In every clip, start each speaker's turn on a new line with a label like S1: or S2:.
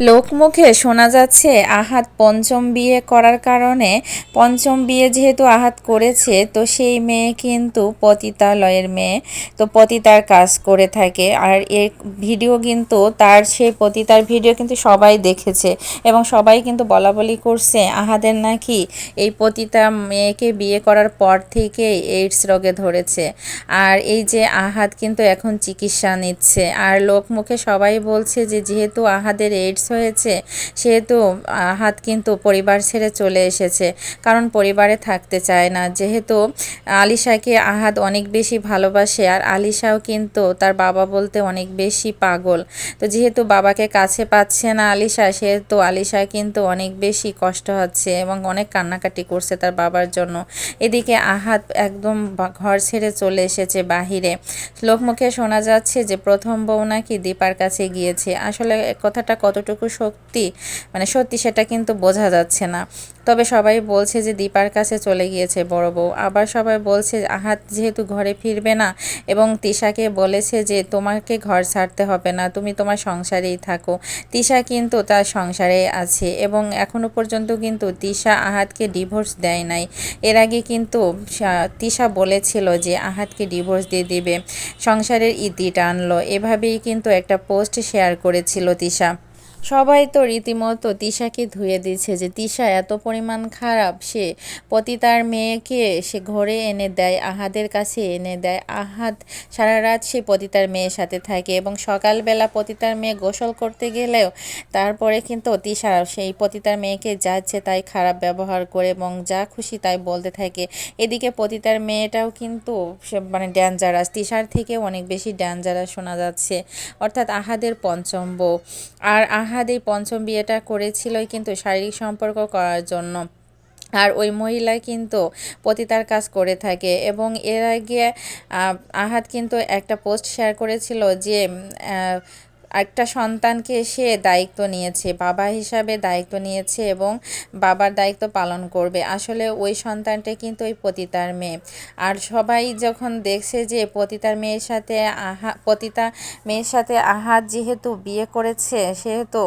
S1: লোকমুখে শোনা যাচ্ছে, আহাত পঞ্চম বিয়ে করার কারণে। পঞ্চম বিয়ে যেহেতু আহাত করেছে, তো সেই মেয়ে কিন্তু পতিতালয়ের মেয়ে। তো পতিতার কাজ করে থাকে। আর এই ভিডিও কিন্তু তার, সেই পতিতার ভিডিও কিন্তু সবাই দেখেছে। এবং সবাই কিন্তু বলা বলি করছে, আহাদের নাকি এই পতিতা মেয়েকে বিয়ে করার পর থেকে এইডস রোগে ধরেছে। আর এই যে আহাত কিন্তু এখন চিকিৎসা নিচ্ছে। আর লোকমুখে সবাই বলছে যে, যেহেতু আহাদের এইডস হয়েছে। সেহেতু আহাত কিন্তু পরিবার ছেড়ে চলে এসেছে। কারণ পরিবারে থাকতে চায় না। যেহেতু, আলিশাকে আহাদ অনেক বেশি ভালোবাসে আর আলিশাও কিন্তু তার বাবা বলতে অনেক বেশি পাগল। তো যেহেতু বাবাকে কাছে পাচ্ছে না আলিশা, সেহেতু আলিশা কিন্তু অনেক বেশি কষ্ট হচ্ছে এবং অনেক কান্নাকাটি করছে তার বাবার জন্য। এদিকে আহাত একদম ঘর ছেড়ে চলে এসেছে বাহিরে। লোকমুখে শোনা যাচ্ছে যে, প্রথম বউ নাকি দীপার কাছে গিয়েছে। আসলে কথাটা কতটুকু কতটুকু শক্তি মানে সত্যি সেটা কিন্তু বোঝা যাচ্ছে না। তবে সবাই বলছে যে দীপার কাছে চলে গিয়েছে বড় বউ। আবার সবাই বলছে আহাত যেহেতু ঘরে ফিরবে না। এবং তিশাকে বলেছে যে, তোমাকে ঘর ছাড়তে হবে না, তুমি তোমার সংসারেই থাকো। তিশা কিন্তু তার সংসারে আছে এবং এখনও পর্যন্ত কিন্তু তিশা আহাতকে ডিভোর্স দেয় নাই। এর আগে কিন্তু তিশা বলেছিল যে, আহাতকে ডিভোর্স দিয়ে দিবে। সংসারের ইতি টানলো এভাবেই কিন্তু একটা পোস্ট শেয়ার করেছিল তিশা। সবাই তো রীতিমতো তিশাকে ধুয়ে দিচ্ছে যে, তিশা, এত পরিমাণ খারাপ, সে পতিতার মেয়েকে সে ঘরে এনে দেয়, আহাদের কাছে এনে দেয়, আহাদ সারা রাত সে পতিতার মেয়ের সাথে থাকে এবং সকালবেলা পতিতার মেয়ে গোসল করতে গেলেও তারপরে কিন্তু তিশা সেই পতিতার মেয়েকে যাচ্ছে তাই খারাপ ব্যবহার করে এবং যা খুশি তাই বলতে থাকে। এদিকে পতিতার মেয়েটাও কিন্তু মানে ড্যাঞ্জারাস তিশার থেকে অনেক বেশি ড্যাঞ্জারাস শোনা যাচ্ছে। অর্থাৎ আহাদের পঞ্চম বউ। আর আহা আহাদ পঞ্চম বিয়েটা করেছিল কিন্তু শারীরিক সম্পর্ক করার জন্য। আর ওই মহিলা কিন্তু পতিতার কাজ করে থাকে এবং এর আগে আহাদ কিন্তু একটা পোস্ট শেয়ার করেছিল যে একটা সন্তানকে সে দায়িত্ব নিয়েছে, বাবা হিসাবে দায়িত্ব নিয়েছে এবং বাবার দায়িত্ব পালন করবে। আসলে ওই সন্তানটা কিন্তু ওই পতিতার মেয়ে। আর সবাই যখন দেখছে যে পতিতার মেয়ের সাথে আহা, পতিতা মেয়ের সাথে আহাদ যেহেতু বিয়ে করেছে, সেহেতু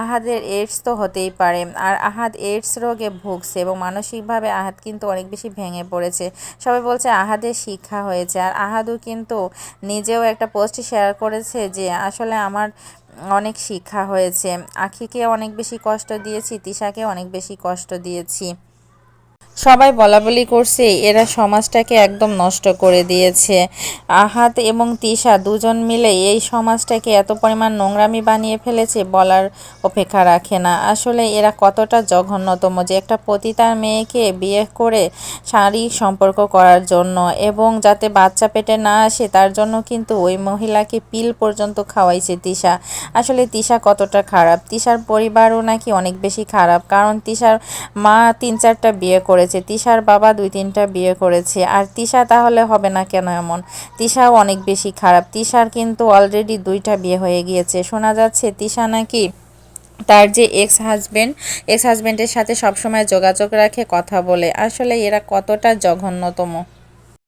S1: আহাদের এইডস তো হতেই পারে। আর আহাদ এইডস রোগে ভুগছে এবং মানসিকভাবে আহাদ কিন্তু অনেক বেশি ভেঙে পড়েছে। সবাই বলছে আহাদের শিক্ষা হয়েছে। আর আহাদও কিন্তু নিজেও একটা পোস্ট শেয়ার করেছে যে আসলে আমার অনেক শিক্ষা হয়েছে। আখিকে অনেক বেশি কষ্ট দিয়েছি তিশাকে অনেক বেশি কষ্ট দিয়েছি। সবাই বলা বলি করছে, এরা সমাজটাকে একদম নষ্ট করে দিয়েছে। আহাত এবং তিশা দুজন মিলে এই সমাজটাকে এত পরিমাণ নোংরামি বানিয়ে ফেলেছে বলার অপেক্ষা রাখে না। আসলে এরা কতটা জঘন্যতম যে একটা পতিতার মেয়েকে বিয়ে করে শারীরিক সম্পর্ক করার জন্য এবং যাতে বাচ্চা পেটে না আসে, তার জন্য কিন্তু ওই মহিলাকে পিল পর্যন্ত খাওয়াইছে তিশা। আসলে তিশা কতটা খারাপ? তিশার পরিবারও নাকি অনেক বেশি খারাপ, কারণ তিশার মা তিন চারটা বিয়ে করেছে। করেছে। তিশার বাবা দুই তিনটা বিয়ে করেছে। আর তিশা তাহলে হবে না কেন এমন? তিশাও অনেক বেশি খারাপ। তিশার কিন্তু অলরেডি দুইটা বিয়ে হয়ে গিয়েছে। শোনা যাচ্ছে তিশা নাকি তার যে এক্স হাজব্যান্ড এক্স হাজব্যান্ডের সাথে সবসময় যোগাযোগ রাখে, কথা বলে। আসলে এরা কতটা জঘন্যতম?